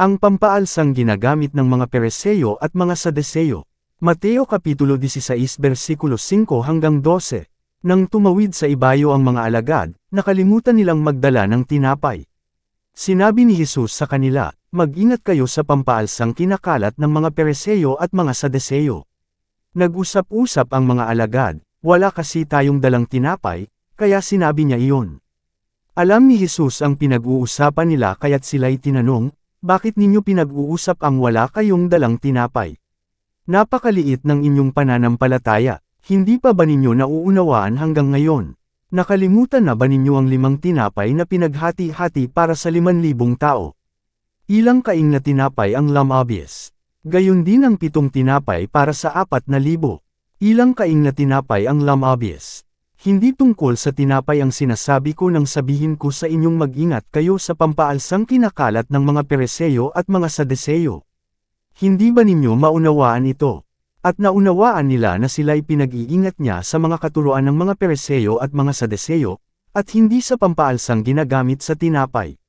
Ang pampaalsang ginagamit ng mga Pereseyo at mga Sadeseyo. Mateo Kapitulo 16 versikulo 5 hanggang 12. Nang tumawid sa ibayo ang mga alagad, nakalimutan nilang magdala ng tinapay. Sinabi ni Jesus sa kanila, Mag-ingat kayo sa pampaalsang kinakalat ng mga Pereseyo at mga Sadeseyo. Nag-usap-usap ang mga alagad, wala kasi tayong dalang tinapay, kaya sinabi niya iyon. Alam ni Jesus ang pinag-uusapan nila kaya't sila'y tinanong, bakit ninyo pinag-uusap ang wala kayong dalang tinapay? Napakaliit ng inyong pananampalataya, hindi pa ba ninyo nauunawaan hanggang ngayon? Nakalimutan na ba ninyo ang limang tinapay na pinaghati-hati para sa liman libong tao? Ilang kaing na tinapay ang lamabis? Gayon din ang pitong tinapay para sa apat na libo. Ilang kaing na tinapay ang lamabis? Hindi tungkol sa tinapay ang sinasabi ko nang sabihin ko sa inyong mag-ingat kayo sa pampaalsang kinakalat ng mga Pereseyo at mga Sadeseyo. Hindi ba ninyo maunawaan ito? At naunawaan nila na sila'y pinag-iingat niya sa mga katuruan ng mga Pereseyo at mga Sadeseyo, at hindi sa pampaalsang ginagamit sa tinapay.